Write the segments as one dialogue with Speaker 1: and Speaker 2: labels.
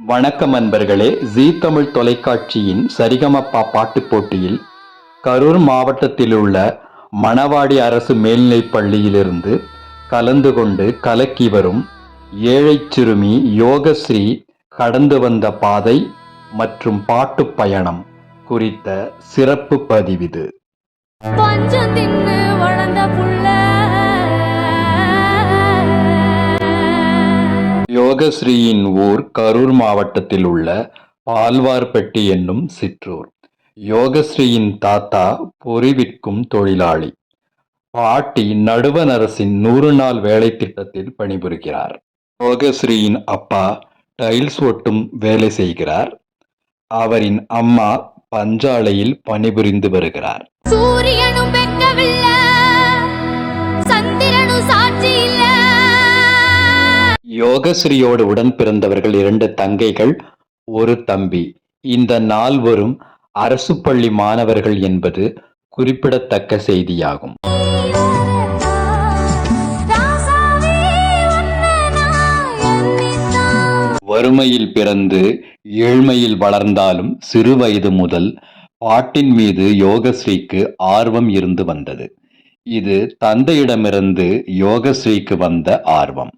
Speaker 1: வணக்கம் அன்பர்களே ஜீ தமிழ் தொலைக்காட்சியின் சரிகமப்பா பாட்டுப் போட்டியில் கரூர் மாவட்டத்தில் உள்ள மணவாடி அரசு மேல்நிலைப் பள்ளியிலிருந்து கலந்து கொண்டு கலக்கி வரும் ஏழை சிறுமி யோகஸ்ரீ கடந்து வந்த பாதை மற்றும் பாட்டு பயணம் குறித்த சிறப்பு பதிவிது.
Speaker 2: பஞ்சத்தின்
Speaker 1: யோகஸ்ரீயின் ஊர் கரூர் மாவட்டத்தில் உள்ள பால்வார்பட்டி என்னும் சிற்றூர். யோகஸ்ரீயின் தாத்தா பொறி விற்கும் தொழிலாளி. பாட்டி நடுவண் அரசின் நூறு நாள் வேலை திட்டத்தில் பணிபுரிகிறார். யோகஸ்ரீயின் அப்பா டைல்ஸ் ஒட்டும் வேலை செய்கிறார். அவரின் அம்மா பஞ்சாலையில் பணிபுரிந்து வருகிறார்.
Speaker 2: சூரியனும்
Speaker 1: யோகஸ்ரீயோடு உடன் பிறந்தவர்கள் இரண்டு தங்கைகள் ஒரு தம்பி. இந்த நால்வரும் அரசு பள்ளி மாணவர்கள் என்பது குறிப்பிடத்தக்க செய்தியாகும். வறுமையில் பிறந்து ஏழ்மையில் வளர்ந்தாலும் சிறு வயது முதல் பாட்டின் மீது யோகஸ்ரீக்கு ஆர்வம் இருந்து வந்தது. இது தந்தையிடமிருந்து யோகஸ்ரீக்கு வந்த ஆர்வம்.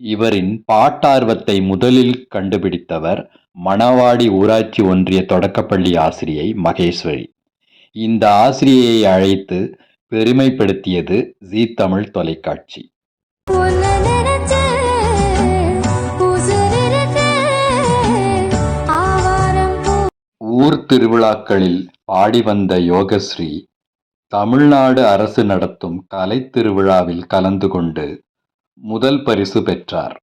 Speaker 1: இவரின் பாட்டார்வத்தை முதலில் கண்டுபிடித்தவர் மணவாடி ஊராட்சி ஒன்றிய தொடக்கப்பள்ளி ஆசிரியை மகேஸ்வரி. இந்த ஆசிரியையை அழைத்து பெருமைப்படுத்தியது ஜீ தமிழ் தொலைக்காட்சி. ஊர் திருவிழாக்களில் பாடி வந்த யோகஸ்ரீ தமிழ்நாடு அரசு நடத்தும் கலைத் திருவிழாவில் கலந்து கொண்டு முதல் பரிசு பெற்றார்.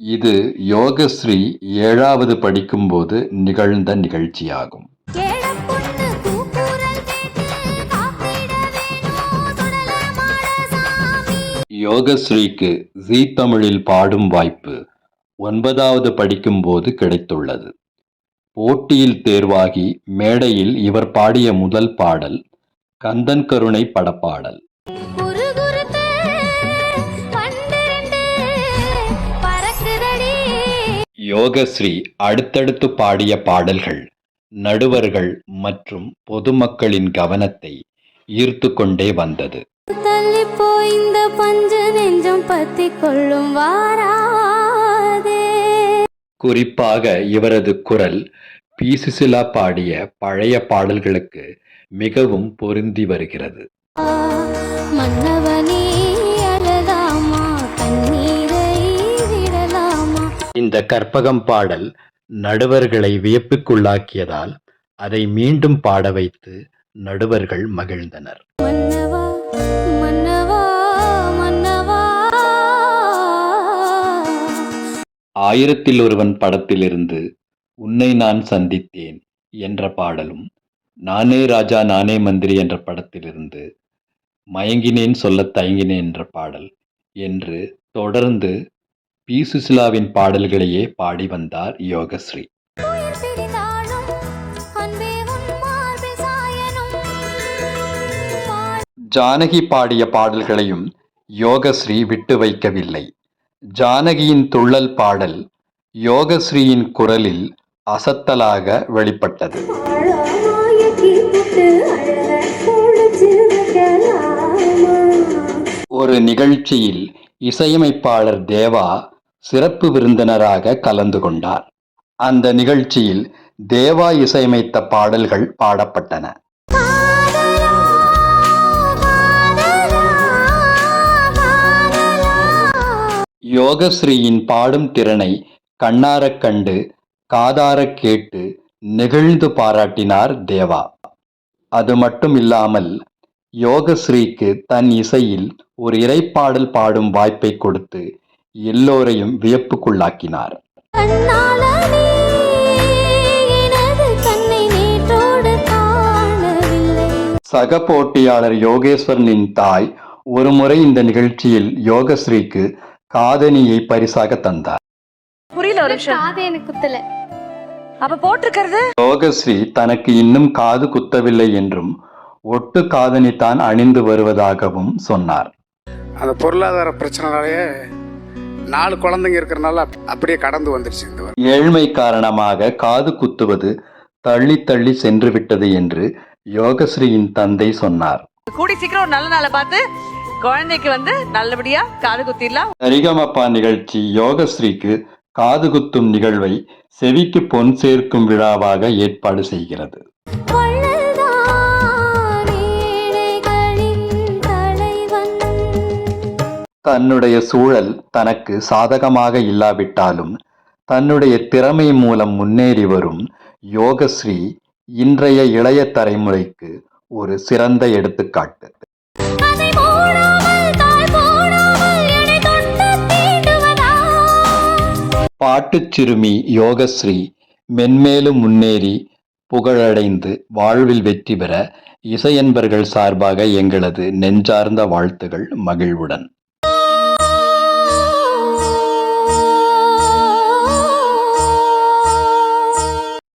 Speaker 1: இது யோகஸ்ரீ ஏழாவது படிக்கும்போது நிகழ்ந்த நிகழ்ச்சியாகும். யோகஸ்ரீக்கு ஜீ தமிழில் பாடும் வாய்ப்பு ஒன்பதாவது படிக்கும்போது கிடைத்துள்ளது. போட்டியில் தேர்வாகி மேடையில் இவர் பாடிய முதல் பாடல் கந்தன் கருணை படப்பாடல். யோகஸ்ரீ அடுத்தடுத்து பாடிய பாடல்கள் நடுவர்கள் மற்றும் பொதுமக்களின் கவனத்தை ஈர்த்து கொண்டே வந்தது.
Speaker 2: தள்ளிப் போய் இந்த பஞ்சு நெஞ்சம் பத்தி கொள்ளும் வாராதே.
Speaker 1: குறிப்பாக இவரது குரல் பி சுசிலா பாடிய பழைய பாடல்களுக்கு மிகவும் பொருந்தி வருகிறது.
Speaker 2: மன்னவனே
Speaker 1: இந்த கற்பகம் பாடல் நடுவர்களை வியப்புக்குள்ளாக்கியதால் அதை மீண்டும் பாட வைத்து நடுவர்கள் மகிழ்ந்தனர்.
Speaker 2: மன்னவா மன்னவா மன்னவா.
Speaker 1: ஆயிரத்தில் ஒருவன் படத்திலிருந்து உன்னை நான் சந்தித்தேன் என்ற பாடலும் நானே ராஜா நானே மந்திரி என்ற படத்திலிருந்து மயங்கினேன் சொல்லத் தயங்கினேன் என்ற பாடல் என்று தொடர்ந்து பி சுசிலாவின் பாடல்களையே பாடி வந்தார் யோகஸ்ரீ. ஜானகி பாடிய பாடல்களையும் யோகஸ்ரீ விட்டு வைக்கவில்லை. ஜானகியின் துள்ளல் பாடல் யோகஸ்ரீயின் குரலில் அசத்தலாக வெளிப்பட்டது. ஒரு நிகழ்ச்சியில் இசையமைப்பாளர் தேவா சிறப்பு விருந்தினராக கலந்து கொண்டார். அந்த நிகழ்ச்சியில் தேவா இசையமைத்த பாடல்கள் பாடப்பட்டன. யோகஸ்ரீயின் பாடும் திறனை கண்ணாரக் கண்டு காதாரக் கேட்டு நெகிழ்ந்து பாராட்டினார் தேவா. அது மட்டும் இல்லாமல் யோகஸ்ரீக்கு தன் இசையில் ஒரு இறைப்பாடல் பாடும் வாய்ப்பை கொடுத்து எல்லோரையும் வியப்புக்குள்ளாக்கினார். சக போட்டியாளர் யோகேஸ்வரனின் தாய் ஒருமுறை இந்த நிகழ்ச்சியில் யோகஸ்ரீக்கு காதணியை பரிசாக தந்தார்.
Speaker 3: புரியல ஒரு நிமிஷம்.
Speaker 2: காது எனக்கு குத்தல.
Speaker 3: அப்ப போட்டிருக்கிறது?
Speaker 1: யோகஸ்ரீ தனக்கு இன்னும் காது குத்தவில்லை என்றும் ஒட்டு காதணி தான் அணிந்து வருவதாகவும் சொன்னார்.
Speaker 4: அந்த பொருளாதார பிரச்சனைனாலேயே நாலு குழந்தைங்க இருக்கிறனால அப்படியே கடந்து வந்துருச்சு இந்த வருஷம்
Speaker 1: ஏழ்மை காரணமாக காது குத்துவது தள்ளி தள்ளி சென்று விட்டது என்று யோகஸ்ரீயின் தந்தை சொன்னார்.
Speaker 3: கூடி சீக்கிரம் நல்ல நாளை பார்த்து குழந்தைக்கு வந்து நல்லபடியா காது குத்திடலாம்.
Speaker 1: சரிகமப்பா நிகழ்ச்சி யோகஸ்ரீக்கு காது குத்தும் நிகழ்வை செவிக்கு பொன் சேர்க்கும் விழாவாக ஏற்பாடு செய்கிறது. தன்னுடைய சூழல் தனக்கு சாதகமாக இல்லாவிட்டாலும் தன்னுடைய திறமை மூலம் முன்னேறி வரும் யோகஸ்ரீ இன்றைய இளைய தலைமுறைக்கு ஒரு சிறந்த எடுத்துக்காட்டு. பாட்டுச் சிறுமி யோகஸ்ரீ மென்மேலும் முன்னேறி புகழடைந்து வாழ்வில் வெற்றி பெற இசையன்பர்கள் சார்பாக எங்களது நெஞ்சார்ந்த வாழ்த்துகள் மகிழ்வுடன்.